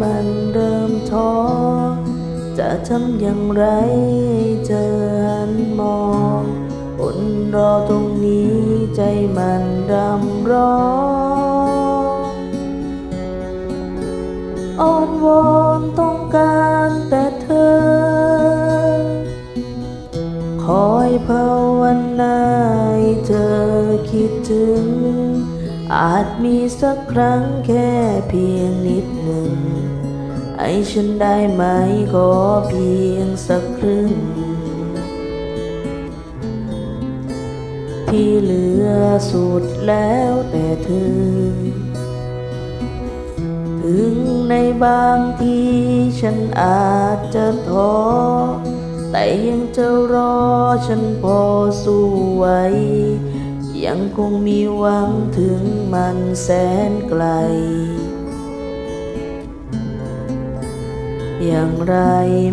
มันเริ่มท้อ จะทำอย่างไรเจอหันมองอดรอตรงนี้ใจมันรำร้องอ้อนวอนต้องการแต่เธอ คอยภาวนาให้เธอคิดถึง อาจมีสักครั้งแค่เพียงนิดหนึ่งให้ฉันได้ไหมขอเพียงสักครึ่ง ที่เหลือสุดแล้วแต่เธอ ถึงในบางทีฉันอาจจะท้อแต่ยังจะรอฉันพอสู้ไหว ยังคงมีหวังถึงมันแสนไกล อย่างไร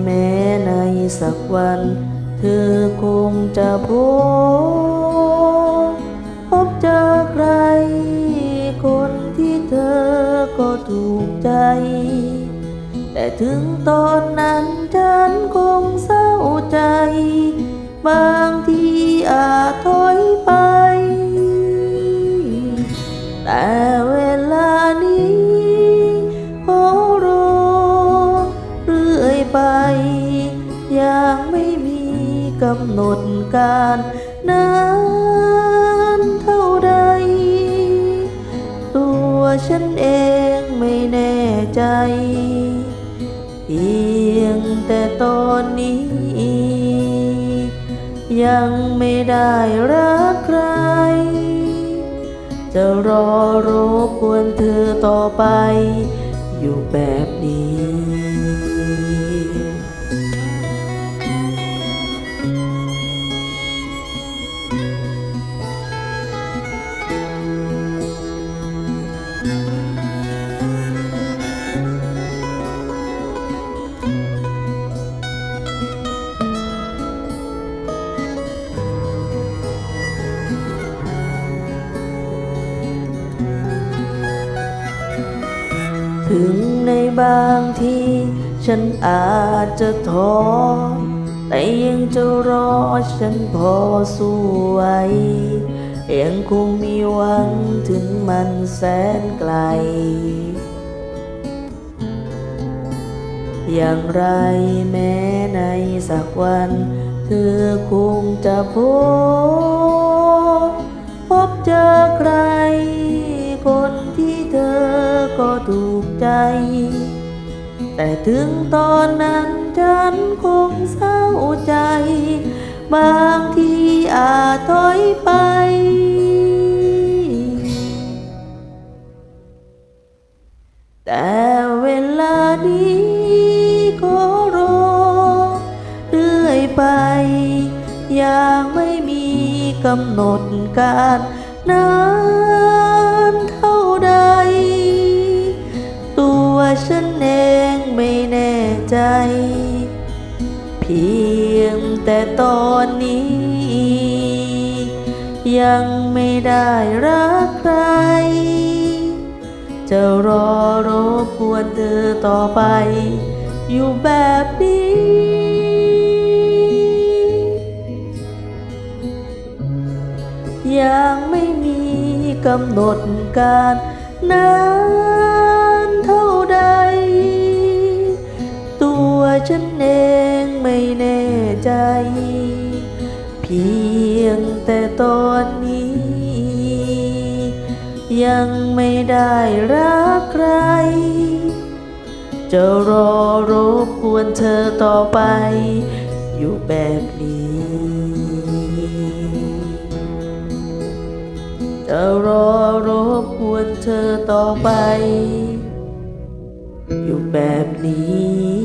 แม้ในสักวัน เธอคงจะพบพบเจอใคร คนที่เธอก็ถูกใจ แต่ถึงตอนนั้นฉันคงเศร้าใจ บางทีอาจถอยไป กำหนดการนานเท่าใด ตัวฉันเองไม่แน่ใจ เพียงแต่ตอนนี้ ยังไม่ได้รักใคร จะรอรบกวนเธอต่อไป อยู่แบบนี้ ถึงในบางทีฉันอาจจะท้อ แต่ยังจะรอฉันพอสู้ไหวยังคงมีหวังถึงมันแสนไกล อย่างไรแม้ในสักวัน เธอคงจะพบพบเจอใครคน ก็ถูกใจ แต่ถึงตอนนั้นฉันคงเศร้าใจ บางทีอาจถอยไปแต่เวลานี้ขอรอเรื่อยไป อยังไม่มีกำหนดการนานเท่า ฉันเองไม่แน่ใจ เพียงแต่ตอนนี้ ยังไม่ได้รักใคร จะรอรบกวนเธอต่อไป อยู่แบบนี้ยังไม่มีกำหนดการนาน ฉันเองไม่แน่ใจ เพียงแต่ตอนนี้ ยังไม่ได้รักใคร จะรอรบกวนเธอต่อไป อยู่แบบนี้ จะรอรบกวนเธอต่อไป อยู่แบบนี้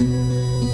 เ